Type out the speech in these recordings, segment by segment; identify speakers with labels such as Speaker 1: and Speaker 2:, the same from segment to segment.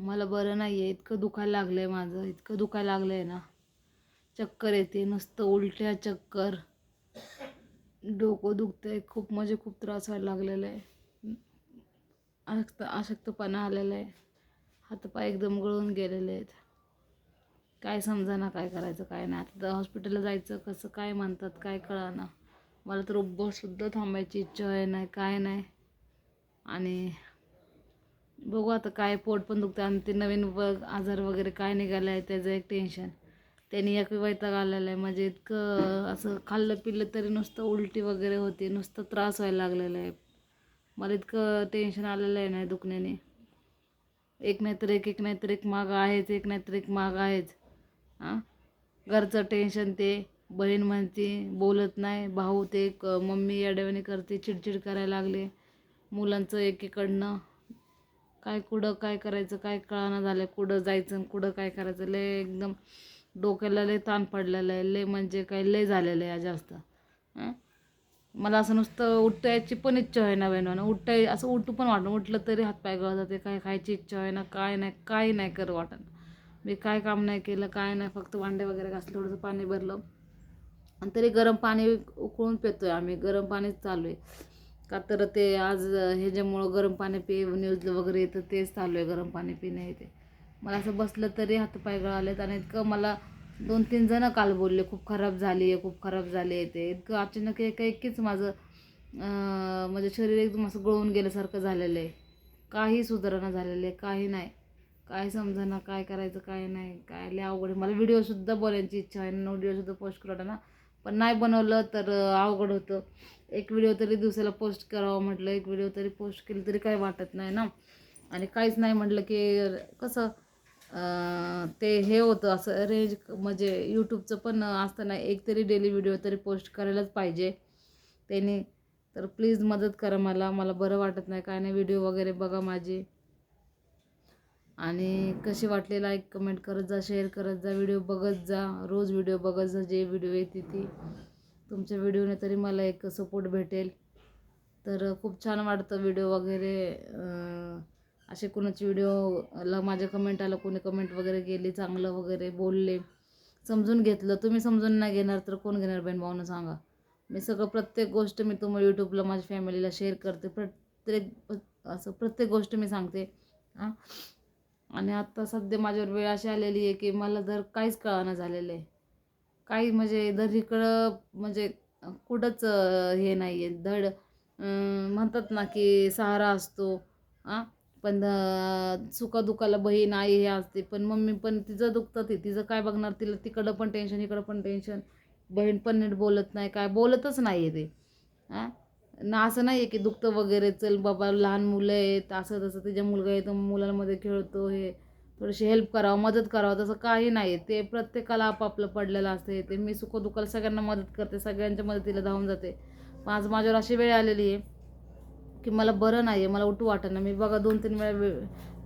Speaker 1: मला बरं नाही आहे इतकं दुखायला लागलं आहे माझं इतकं दुखायला लागलं आहे ना. चक्कर येते नुसतं उलट्या चक्कर. डोकं दुखतंय खूप म्हणजे खूप त्रास व्हायला लागलेला आहे. अशक्त अशक्तपणा आलेला आहे. हातपाय एकदम गळून गेलेले आहेत. काय समजाना काय करायचं काय नाही. आता तर हॉस्पिटलला जायचं कसं काय म्हणतात काय कळाना. मला तर उभंसुद्धा थांबायची इच्छा आहे नाही काय नाही. आणि बघू आता काय पोट पण दुखतं आणि ते नवीन व आजार वगैरे काय निघालं आहे त्याचं एक टेन्शन त्यांनी एक वैताग आलेला आहे. म्हणजे इतकं असं खाल्लं पिल्लं तरी नुसतं उलटी वगैरे होते नुसतं त्रास व्हायला लागलेला आहे. मला इतकं टेन्शन आलेलं आहे ना दुखण्याने. एक नाहीतर एक एक नाहीतर एक मागं आहेच एक नाहीतर एक मागं आहेच. हां? घरचं टेन्शन ते बहीण म्हणते बोलत नाही. भाऊ ते मम्मी अडवणी करते चिडचिड करायला लागले. मुलांचं एकीकडनं. काय कुठं काय करायचं काय कळाना झालं कुठं जायचं आणि कुठं काय करायचं. लय एकदम डोक्याला लय ताण पडलेलं आहे. लय म्हणजे काय लय झालेलं आहे जास्त. मला असं नुसतं उठायची पण इच्छा आहे ना बहिणं उठाय असं उठू पण वाटणं उठलं तरी हातपाय गळत जाते. काय खायची इच्छा आहे ना काय नाही काय नाही कर वाटण मी काय काम नाही केलं काय नाही फक्त वांडे वगैरे घासलं थोडंसं पाणी भरलं. आणि तरी गरम पाणी उकळून पितोय आम्ही. गरम पाणीच चालू आहे. का तर ते आज ह्याच्यामुळं गरम पाणी पि न्यूज वगैरे येतं तेच चालू आहे गरम पाणी पिणे येते मला असं बसलं तरी हातपाय गळालेत आणि इतकं मला दोन तीन जणं काल बोलले खूप खराब झाली आहे खूप खराब झाली आहे ते. इतकं अचानक एका एकीच माझं म्हणजे शरीर एकदम असं गळून गेल्यासारखं झालेलं आहे. काही सुधारणा झालेलं आहे काही नाही. काय समजाना काय करायचं काय नाही काय लय अवघड आहे. मला व्हिडिओसुद्धा बोलायची इच्छा आहे ना व्हिडिओसुद्धा पोस्ट करताना ना पण नाही बनवलं तर अवघड होतं. एक व्हिडिओ तरी दिवसाला पोस्ट करावं म्हटलं एक व्हिडिओ तरी पोस्ट केली तरी काही वाटत नाही ना. आणि काहीच नाही म्हटलं की कसं ते हे होतं असं रेंज म्हणजे यूट्यूबचं पण असताना एक तरी डेली व्हिडिओ तरी पोस्ट करायलाच पाहिजे. त्यांनी तर प्लीज मदत करा मला मला बरं वाटत नाही काय नाही व्हिडिओ वगैरे बघा माझी. आणि कशी वाटले लाईक कमेंट करत जा शेअर करत जा व्हिडिओ बघत जा रोज व्हिडिओ बघत जा जे व्हिडिओ येते ती. तुमच्या व्हिडिओने तरी मला एक सपोर्ट भेटेल. तर खूप छान वाटतं व्हिडिओ वगैरे. असे कोणाचे व्हिडिओला माझ्या कमेंट आलं कोणी कमेंट वगैरे केली चांगलं वगैरे बोलले समजून घेतलं. तुम्ही समजून नाही घेणार तर कोण घेणार बहीण भाऊनं सांगा. मी सगळं प्रत्येक गोष्ट मी तुम्हाला यूट्यूबला माझ्या फॅमिलीला शेअर करते. प्रत्येक असं प्रत्येक गोष्ट मी सांगते. हां? आणि आत्ता सध्या माझ्यावर वेळ अशी आलेली आहे की मला जर काहीच कळानं झालेलं आहे काही म्हणजे दरीकडं म्हणजे कुठंच हे नाही आहे धड म्हणतात ना की सहारा असतो आ? पण सुखादुखाला बहीण आई हे असते. पण मम्मी पण तिचं दुखतं ते. तिचं काय बघणार तिला? तिकडं पण टेन्शन इकडं पण टेन्शन बहीण पण नीट बोलत नाही. काय बोलतच नाही आहे ते हां ना असं नाही आहे की दुखतं वगैरे चल बाबा लहान मुलं आहेत असं तसं तिच्या मुलगा येतो मुलांमध्ये खेळतो हे. थोडीशी हेल्प करावं मदत करावं. तसं काही नाही. आहे ते प्रत्येकाला आपापलं पडलेलं असते. ते मी सुखदुःखाला सगळ्यांना मदत करते सगळ्यांच्या मदतीला धावून जाते. पण आज माझ्यावर अशी वेळ आलेली आहे की मला बरं नाही आहे मला उठू वाटेना मी बघा दोन तीन वेळा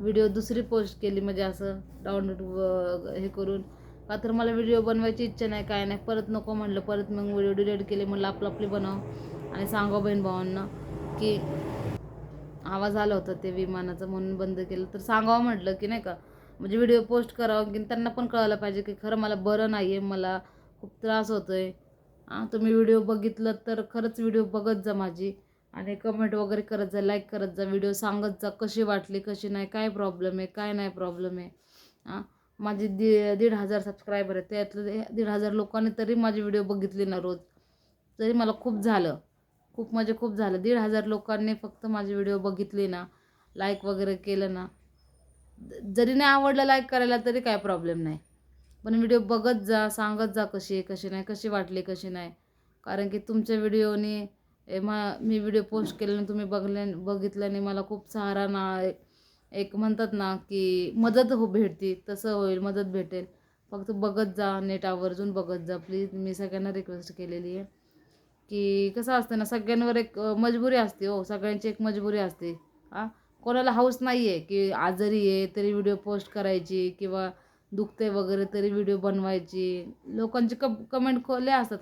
Speaker 1: व्हिडिओ दुसरी पोस्ट केली म्हणजे असं डाउनलोड हे करून. का तर मला व्हिडिओ बनवायची इच्छा नाही काय नाही. परत नको म्हणलं परत मग व्हिडिओ डिलीट केले म्हणलं आपलं आपली बनव. आणि सांगा बहीण भावांना की आवाज आला होता ते विमानाचा म्हणून बंद केलं. तर सांगावं म्हटलं की नाही का म्हणजे व्हिडिओ पोस्ट करावं की त्यांना पण कळायला पाहिजे की खरं मला बरं नाही आहे मला खूप त्रास होतो आहे हां तुम्ही व्हिडिओ बघितलं तर खरंच व्हिडिओ बघत जा माझी. आणि कमेंट वगैरे करत जा लाईक करत जा व्हिडिओ सांगत जा कशी वाटली कशी नाही काय प्रॉब्लेम आहे काय नाही प्रॉब्लेम आहे. हां माझे दि दीड हजार सबस्क्रायबर आहेत त्यातलं दीड हजार लोकांनी तरी माझी व्हिडिओ बघितली ना रोज. तरी मला खूप झालं. खूप म्हणजे खूप झालं. दीड हजार लोकांनी फक्त माझी व्हिडिओ बघितली ना लाईक वगैरे केलं ना. जरी नाही आवडलं लाईक करायला तरी काय प्रॉब्लेम नाही. पण व्हिडिओ बघत जा सांगत जा कशी आहे कशी नाही कशी वाटली कशी नाही. कारण की तुमच्या व्हिडिओने ए मा मी व्हिडिओ पोस्ट केल्याने तुम्ही बघल्या बघितल्याने मला खूप सहारा ना एक म्हणतात ना की मदत हो भेटते तसं होईल मदत भेटेल. फक्त बघत जा नेट आवर्जून बघत जा. प्लीज मी सगळ्यांना रिक्वेस्ट केलेली आहे. की कसं असतं ना सगळ्यांवर एक मजबुरी असते हो. सगळ्यांची एक मजबुरी असते. हां? कोणाला हाऊस नाही आहे की आजारी आहे तरी व्हिडिओ पोस्ट करायची किंवा दुखते वगैरे तरी व्हिडिओ बनवायची. लोकांचे क कमेंट खोले असतात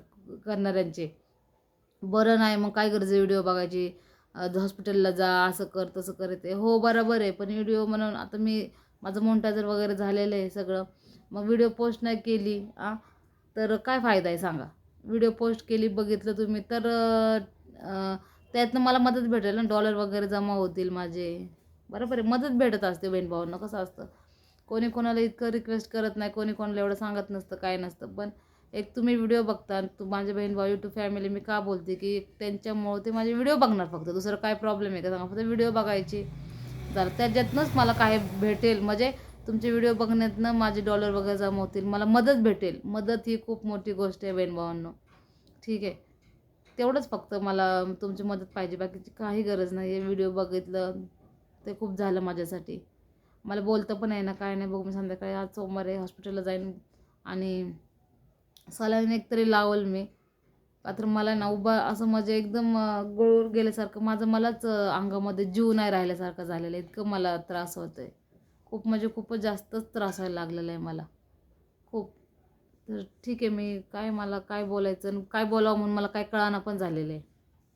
Speaker 1: करणाऱ्यांचे. बरं नाही मग काय गरज व्हिडिओ बघायची? हॉस्पिटलला जा असं कर तसं कर ते हो बरोबर आहे. पण व्हिडिओ म्हणून आता मी माझं मोंटाजर वगैरे झालेलं आहे सगळं. मग व्हिडिओ पोस्ट नाही केली आ? तर काय फायदा आहे सांगा. व्हिडिओ पोस्ट केली बघितलं तुम्ही तर अं, त्यातनं मला मदत भेटेल ना डॉलर वगैरे जमा होतील माझे. बरोबर आहे. मदत भेटत असते बहीण भावांना कसं असतं? कोणी कोणाला इतकं रिक्वेस्ट करत नाही. कोणी कोणाला एवढं सांगत नसतं. काय नसतं. पण एक तुम्ही व्हिडिओ बघता आणि तू माझे बहीण भाऊ यूट्यूब फॅमिली मी का बोलते की त्यांच्यामुळं ते माझे व्हिडिओ बघणार फक्त. दुसरं काय प्रॉब्लेम आहे का? सांगा. फक्त व्हिडिओ बघायची. झालं त्याच्यातनंच मला काय भेटेल. म्हणजे तुमचे व्हिडिओ बघण्यातनं माझे डॉलर वगैरे जमा होतील. मला मदत भेटेल. मदत ही खूप मोठी गोष्ट आहे बहीण भावांना ठीक आहे. तेवढंच फक्त मला तुमची मदत पाहिजे. बाकीची काही गरज नाही आहे व्हिडिओ बघितलं ते खूप झालं माझ्यासाठी. मला बोलतं पण आहे ना काय नाही बघू मी संध्याकाळी. आज सोमवार आहे हॉस्पिटलला जाईन आणि सलाईन एक तरी लावल मी. का तर मला ना उभा असं म्हणजे एकदम अं, गेल्यासारखं माझं मलाच अंगामध्ये जीव नाही राहिल्यासारखं झालेलं आहे. इतकं मला त्रास होतो आहे खूप म्हणजे खूपच जास्तच त्रास व्हायला लागलेला आहे मला. तर ठीक आहे मी काय मला काय बोलायचं आणि काय बोलावं म्हणून मला काय कळाना पण झालेलं आहे.